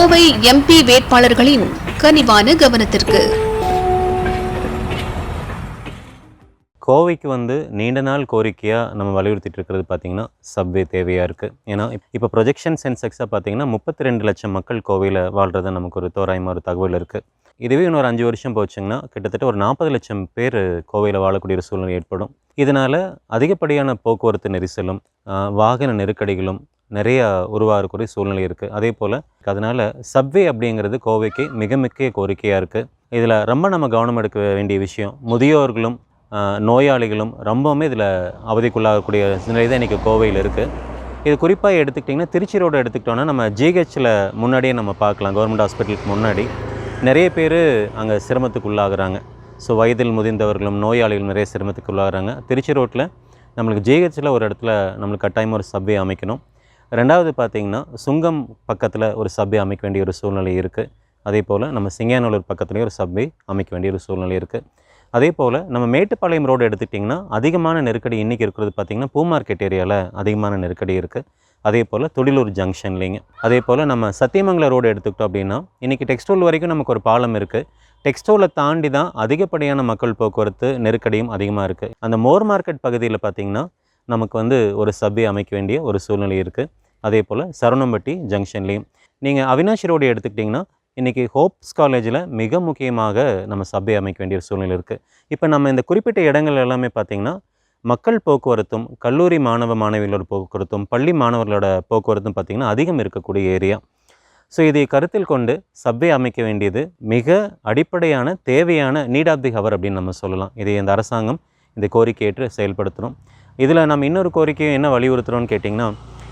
Kovai MP வேட்பாளர்களின் கனிவான கவனத்திற்கு. கோவைக்கு வந்து நீண்ட நாள் கோரிக்கையாக நம்ம வலியுறுத்திட்டு இருக்கிறது பார்த்திங்கன்னா சப்வே தேவையாக இருக்குது ஏன்னா இப்போ ப்ரொஜெக்ஷன் சென்செக்ஸாக பார்த்தீங்கன்னா முப்பத்தி ரெண்டு லட்சம் மக்கள் கோவையில் வாழ்கிறது நமக்கு ஒரு தோராயமாக ஒரு தகவல் இருக்குது இதுவே இன்னொரு அஞ்சு வருஷம் போச்சுங்கன்னா கிட்டத்தட்ட ஒரு நாற்பது லட்சம் பேர் கோவையில் வாழக்கூடிய ஒரு சூழ்நிலை ஏற்படும். இதனால் அதிகப்படியான போக்குவரத்து நெரிசலும் வாகன நெருக்கடிகளும் நிறைய உருவாகக்கூடிய சூழ்நிலை இருக்குது அதே போல் அதனால் சப்வே அப்படிங்கிறது கோவைக்கு மிக முக்கிய கோரிக்கையாக இருக்குது இதில் ரொம்ப நம்ம கவனம் எடுக்க வேண்டிய விஷயம் முதியோர்களும் நோயாளிகளும் ரொம்பவுமே இதில் அவதிக்குள்ளாகக்கூடிய நிலை தான் இன்றைக்கி கோவையில் இருக்குது இது குறிப்பாக எடுத்துக்கிட்டிங்கன்னா திருச்சி ரோடு எடுத்துக்கிட்டோன்னா நம்ம ஜிஹெச்சில் முன்னாடியே நம்ம பார்க்கலாம். கவர்மெண்ட் ஹாஸ்பிட்டலுக்கு முன்னாடி நிறைய பேர் அங்கே சிரமத்துக்குள்ளாகிறாங்க. ஸோ வயதில் முதிர்ந்தவர்களும் நோயாளிகளும் நிறைய சிரமத்துக்கு உள்ளாகிறாங்க திருச்சி ரோட்டில் நம்மளுக்கு ஜிஹெச்சில் ஒரு இடத்துல நம்மளுக்கு கட்டாயமாக ஒரு சப்வே அமைக்கணும். ரெண்டாவது பார்த்திங்கன்னா சுங்கம் பக்கத்தில் ஒரு சபை அமைக்க வேண்டிய ஒரு சூழ்நிலை இருக்குது அதே போல் நம்ம சிங்கானூர் பக்கத்துலேயும் ஒரு சபை அமைக்க வேண்டிய ஒரு சூழ்நிலை இருக்குது அதே போல் நம்ம மேட்டுப்பாளையம் ரோடு எடுத்துக்கிட்டிங்கன்னா அதிகமான நெருக்கடி இன்றைக்கி இருக்கிறது பார்த்திங்கன்னா பூ மார்க்கெட் ஏரியாவில் அதிகமான நெருக்கடி இருக்குது அதே போல் தொழிலூர் ஜங்ஷன்லேங்க அதே போல் நம்ம சத்தியமங்கலம் ரோடு எடுத்துக்கிட்டோம் அப்படின்னா இன்றைக்கி டெக்ஸ்டோல் வரைக்கும் நமக்கு ஒரு பாலம் இருக்குது டெக்ஸ்டோலை தாண்டி தான் அதிகப்படியான மக்கள் போக்குவரத்து நெருக்கடியும் அதிகமாக இருக்குது அந்த மோர் மார்க்கெட் பகுதியில் பார்த்திங்கன்னா நமக்கு வந்து ஒரு சபை அமைக்க வேண்டிய ஒரு சூழ்நிலை இருக்குது அதே போல் சரவணம்பட்டி ஜங்ஷன்லேயும். நீங்கள் அவினாஷி ரோடு எடுத்துக்கிட்டிங்கன்னா இன்றைக்கி ஹோப்ஸ் காலேஜில் மிக முக்கியமாக நம்ம சபை அமைக்க வேண்டிய ஒரு சூழ்நிலை இருக்குது இப்போ நம்ம இந்த குறிப்பிட்ட இடங்கள் எல்லாமே பார்த்திங்கன்னா மக்கள் போக்குவரத்தும் கல்லூரி மாணவ மாணவிகளோட போக்குவரத்தும் பள்ளி மாணவர்களோட போக்குவரத்தும் பார்த்திங்கன்னா அதிகம் இருக்கக்கூடிய ஏரியா. ஸோ இதை கருத்தில் கொண்டு சப்வே அமைக்க வேண்டியது மிக அடிப்படையான தேவையான நீட் ஆஃப் தி ஹவர் அப்படின்னு நம்ம சொல்லலாம். இதை இந்த அரசாங்கம் இந்த கோரிக்கையேற்று செயல்படுத்தணும். இதில் நம்ம இன்னொரு கோரிக்கையும் என்ன வலியுறுத்துகிறோன்னு கேட்டிங்கன்னா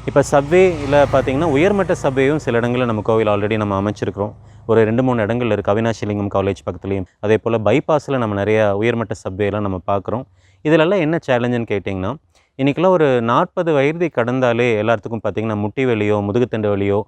இப்போ சப்வேயில் பார்த்தீங்கன்னா உயர்மட்ட சப்வேயும் சில இடங்களில் நம்ம கோவில் ஆல்ரெடி நம்ம அமைச்சிருக்கிறோம். ஒரு ரெண்டு மூணு இடங்கள் இருக்குது அவினாசிலிங்கம் காலேஜ் பக்கத்துலேயும். அதே போல் பைபாஸில் நம்ம நிறையா உயர்மட்ட சப்வேலாம் நம்ம பார்க்குறோம் இதிலெல்லாம் என்ன சேலஞ்சுன்னு கேட்டிங்கன்னா இன்றைக்கெல்லாம் ஒரு நாற்பது வயதை கடந்தாலே எல்லாத்துக்கும் பார்த்திங்கன்னா முட்டி வலியோ முதுகுத்தண்டு வலியோ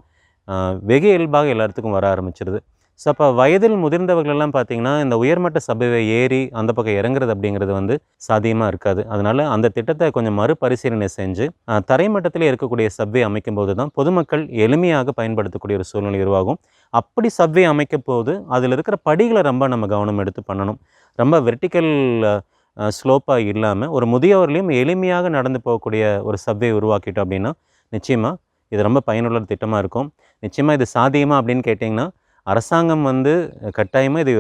வெகு இயல்பாக எல்லாத்துக்கும் வர ஆரம்பிச்சிருது. ஸோ அப்போ வயதில் முதிர்ந்தவர்களெல்லாம் பார்த்தீங்கன்னா இந்த உயர்மட்ட சபையை ஏறி அந்த பக்கம் இறங்குறது அப்படிங்கிறது வந்து சாத்தியமாக இருக்காது. அதனால் அந்த திட்டத்தை கொஞ்சம் மறுபரிசீலனை செஞ்சு தரைமட்டத்தில் இருக்கக்கூடிய சப்வே அமைக்கும் போது தான் பொதுமக்கள் எளிமையாக பயன்படுத்தக்கூடிய ஒரு சூழ்நிலை உருவாகும். அப்படி சப்வே அமைக்கும் போது அதில் இருக்கிற படிகளை ரொம்ப நம்ம கவனம் எடுத்து பண்ணணும். ரொம்ப வெர்டிக்கல் ஸ்லோப்பாக இல்லாமல் ஒரு முதியவர்களையும் எளிமையாக நடந்து போகக்கூடிய ஒரு சப்வே உருவாக்கிட்டோம் அப்படின்னா நிச்சயமாக இது ரொம்ப பயனுள்ள திட்டமாக இருக்கும். நிச்சயமாக இது சாத்தியமா அப்படின்னு கேட்டிங்கன்னா அரசாங்கம் வந்து கட்டாயமாக இது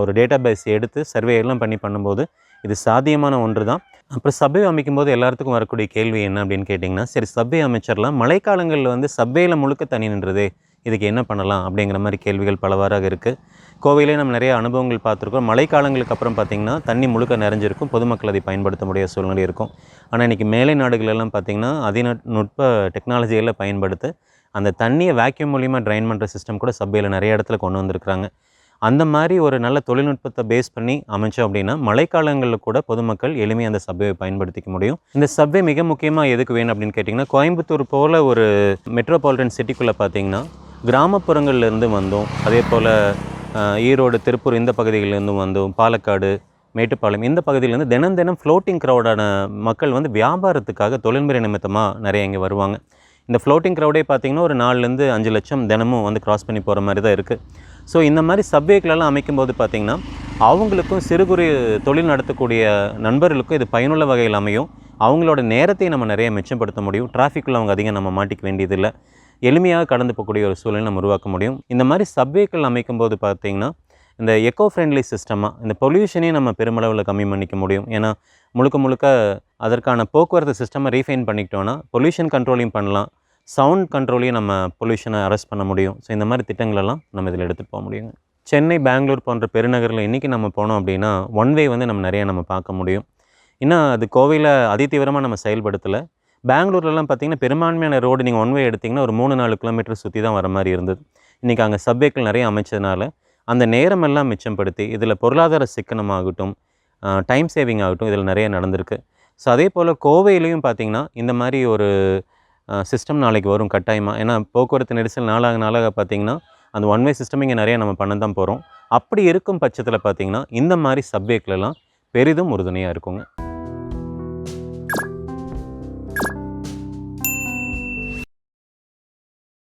ஒரு டேட்டா பேஸ் எடுத்து சர்வே எல்லாம் பண்ணி பண்ணும்போது இது சாத்தியமான ஒன்று தான் அப்புறம் சபை அமைக்கும்போது எல்லாத்துக்கும் வரக்கூடிய கேள்வி என்ன அப்படின்னு கேட்டிங்கன்னா சரி சபை அமைச்சிடலாம் மழைக்காலங்களில் வந்து சபையில் முழுக்க தனி நின்றதே இதுக்கு என்ன பண்ணலாம் அப்படிங்கிற மாதிரி கேள்விகள் பலவாறாக இருக்குது கோவையிலே நம்ம நிறைய அனுபவங்கள் பார்த்துருக்கோம். மழைக்காலங்களுக்கு அப்புறம் பார்த்திங்கன்னா தண்ணி முழுக்க நிறைஞ்சிருக்கும். பொதுமக்கள் அதை பயன்படுத்த முடியாத சூழ்நிலை இருக்கும். ஆனால் இன்றைக்கி மேலை நாடுகளெல்லாம் பார்த்திங்கன்னா அதிநுட் நுட்ப டெக்னாலஜிகளை பயன்படுத்தி அந்த தண்ணியை வேக்யூம் மூலிமா ட்ரைன் பண்ணுற சிஸ்டம் கூட சபையில் நிறைய இடத்துல கொண்டு வந்திருக்கிறாங்க. அந்த மாதிரி ஒரு நல்ல தொழில்நுட்பத்தை பேஸ் பண்ணி அமைச்சோம் அப்படின்னா மழைக்காலங்களில் கூட பொதுமக்கள் எளிமையாக அந்த சப்வேவை பயன்படுத்திக்க முடியும். இந்த சப்வே மிக முக்கியமாக எதுக்கு வேணும் அப்படின்னு கேட்டிங்கன்னா கோயம்புத்தூர் போல் ஒரு மெட்ரோபாலிட்டன் சிட்டிக்குள்ளே பார்த்தீங்கன்னா கிராமப்புறங்கள்லேருந்து வந்தோம் அதே போல் ஈரோடு திருப்பூர் இந்த பகுதிகளிலேருந்தும் வந்தோம் பாலக்காடு மேட்டுப்பாளையம் இந்த பகுதியிலேருந்து தினம் தினம் ஃப்ளோட்டிங் க்ரௌடான மக்கள் வந்து வியாபாரத்துக்காக தொழில்முறை நிமித்தமாக நிறைய இங்கே வருவாங்க. இந்த ஃப்ளோட்டிங் க்ரௌடே பார்த்திங்கன்னா ஒரு நாலுலேருந்து அஞ்சு லட்சம் தினமும் வந்து கிராஸ் பண்ணி போகிற மாதிரி தான் இருக்குது ஸோ இந்த மாதிரி சப்வேக்களெல்லாம் அமைக்கும்போது பார்த்திங்கன்னா அவங்களுக்கும் சிறு குறு தொழில் நடத்தக்கூடிய நண்பர்களுக்கும் இது பயனுள்ள வகையில் அமையும். அவங்களோட நேரத்தை நம்ம நிறைய மிச்சப்படுத்த முடியும். டிராஃபிக்கில் அவங்க அதிகம் நம்ம மாட்டிக்க வேண்டியதில்லை. எளிமையாக கடந்து போகக்கூடிய ஒரு சூழலை நம்ம உருவாக்க முடியும். இந்த மாதிரி சப்வேக்கள் அமைக்கும்போது பார்த்திங்கன்னா இந்த எக்கோ ஃப்ரெண்ட்லி சிஸ்டமாக இந்த பொல்யூஷனையும் நம்ம பெருமளவில் கம்மி பண்ணிக்க முடியும். ஏன்னா முழுக்க முழுக்க அதற்கான போக்குவரத்து சிஸ்டமை ரீஃபைன் பண்ணிக்கிட்டோன்னா பொல்யூஷன் கண்ட்ரோலையும் பண்ணலாம். சவுண்ட் கண்ட்ரோலையும் நம்ம பொல்யூஷனை அரெஸ்ட் பண்ண முடியும். ஸோ இந்த மாதிரி திட்டங்களெல்லாம் நம்ம இதில் எடுத்துகிட்டு போக முடியுங்க. சென்னை பெங்களூர் போன்ற பெருநகரில் இன்றைக்கி நம்ம போனோம் அப்படின்னா ஒன் வே வந்து நம்ம நிறையா நம்ம பார்க்க முடியும். இன்னும் அது கோவையில் அதிதீவிரமாக நம்ம செயல்படுத்தலை. பெங்களூர்லலாம் பார்த்திங்கன்னா பெரும்பான்மையான ரோடு நீங்கள் ஒன் வே எடுத்திங்கன்னா ஒரு மூணு நாலு கிலோமீட்டர் சுற்றி தான் வர மாதிரி இருந்தது. இன்றைக்கி அங்கே சப்வேக்கள் நிறைய அமைச்சதுனால அந்த நேரமெல்லாம் மிச்சப்படுத்தி இதில் பொருளாதார சிக்கனமாகட்டும் டைம் சேவிங் ஆகட்டும் இதில் நிறைய நடந்திருக்கு. ஸோ அதே போல் கோவையிலையும் பார்த்திங்கன்னா இந்த மாதிரி ஒரு சிஸ்டம் நாளைக்கு வரும் கட்டாயமாக ஏன்னா போக்குவரத்து நெரிசல் நாளாக நாளாக பார்த்திங்கன்னா அந்த ஒன் வே சிஸ்டம் இங்கே நிறைய நம்ம பண்ண தான் போகிறோம் அப்படி இருக்கும் பட்சத்தில் பார்த்திங்கன்னா இந்த மாதிரி சப்வேக்லலாம் பெரிதும் உறுதுணையாக இருக்குங்க.